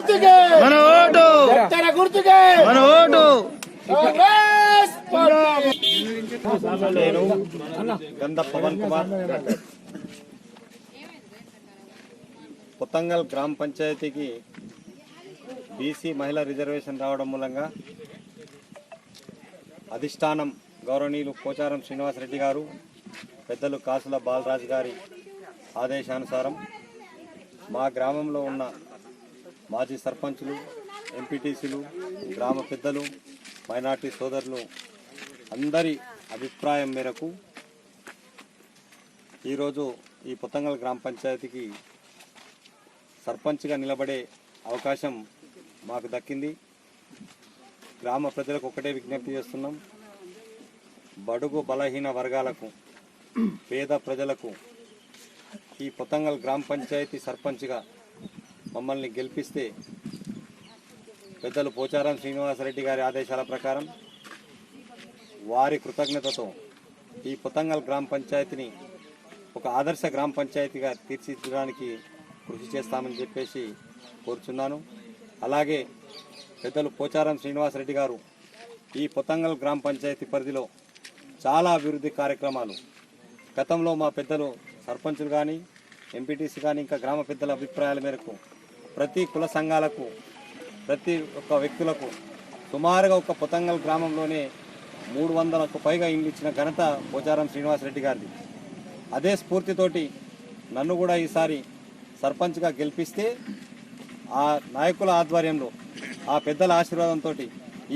మన ఓటు. గుర్తుకే? మన ఓటు. నేను గంధ పవన్ కుమార్. కొత్తంగల్ గ్రామ పంచాయతీకి బీసీ మహిళా రిజర్వేషన్ రావడం మూలంగా అధిష్టానం గౌరవనీయులు పోచారం శ్రీనివాసరెడ్డి గారు పెద్దలు కాసుల బాలరాజు గారి ఆదేశానుసారం మా గ్రామంలో ఉన్న మాజీ సర్పంచులు ఎంపీటీసీలు గ్రామ పెద్దలు మైనార్టీ సోదరులు అందరి అభిప్రాయం మేరకు ఈరోజు ఈ పుతంగల్ గ్రామ పంచాయతీకి సర్పంచ్గా నిలబడే అవకాశం మాకు దక్కింది. గ్రామ ప్రజలకు ఒకటే విజ్ఞప్తి చేస్తున్నాం. బడుగు బలహీన వర్గాలకు పేద ప్రజలకు ఈ పొతంగల్ గ్రామ పంచాయతీ సర్పంచ్గా మమ్మల్ని గెలిపిస్తే పెద్దలు పోచారం శ్రీనివాసరెడ్డి గారి ఆదేశాల ప్రకారం వారి కృతజ్ఞతతో ఈ పొతంగల్ గ్రామ పంచాయతీని ఒక ఆదర్శ గ్రామ పంచాయతీగా తీర్చిదిద్దడానికి కృషి చేస్తామని చెప్పేసి కోరుచున్నాను. అలాగే పెద్దలు పోచారం శ్రీనివాసరెడ్డి గారు ఈ పొతంగల్ గ్రామ పంచాయతీ పరిధిలో చాలా అభివృద్ధి కార్యక్రమాలు గతంలో మా పెద్దలు సర్పంచులు కానీ ఎంపీటీసీ కానీ ఇంకా గ్రామ పెద్దల అభిప్రాయాల మేరకు ప్రతి కుల సంఘాలకు ప్రతి ఒక్క వ్యక్తులకు సుమారుగా ఒక పొతంగల్ గ్రామంలోనే మూడు వందలకు పైగా ఇండ్లు ఇచ్చిన ఘనత పోచారం శ్రీనివాసరెడ్డి గారిది. అదే స్ఫూర్తితోటి నన్ను కూడా ఈసారి సర్పంచ్గా గెలిపిస్తే ఆ నాయకుల ఆధ్వర్యంలో ఆ పెద్దల ఆశీర్వాదంతో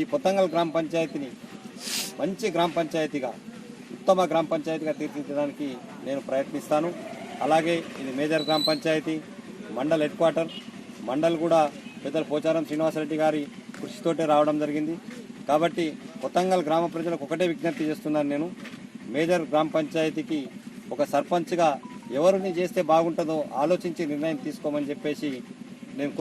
ఈ పొత్తంగల్ గ్రామ పంచాయతీని మంచి గ్రామ పంచాయతీగా ఉత్తమ గ్రామ పంచాయతీగా తీర్చిదిద్దడానికి నేను ప్రయత్నిస్తాను. అలాగే ఇది మేజర్ గ్రామ పంచాయతీ మండల్ హెడ్ క్వార్టర్ మండల్ కూడా పెద్దలు పోచారం శ్రీనివాసరెడ్డి గారి కృషితోటే రావడం జరిగింది. కాబట్టి కొత్తంగల్ గ్రామ ప్రజలకు ఒకటే విజ్ఞప్తి చేస్తున్నాను నేను. మేజర్ గ్రామ పంచాయతీకి ఒక సర్పంచ్గా ఎవరిని చేస్తే బాగుంటుందో ఆలోచించి నిర్ణయం తీసుకోమని చెప్పేసి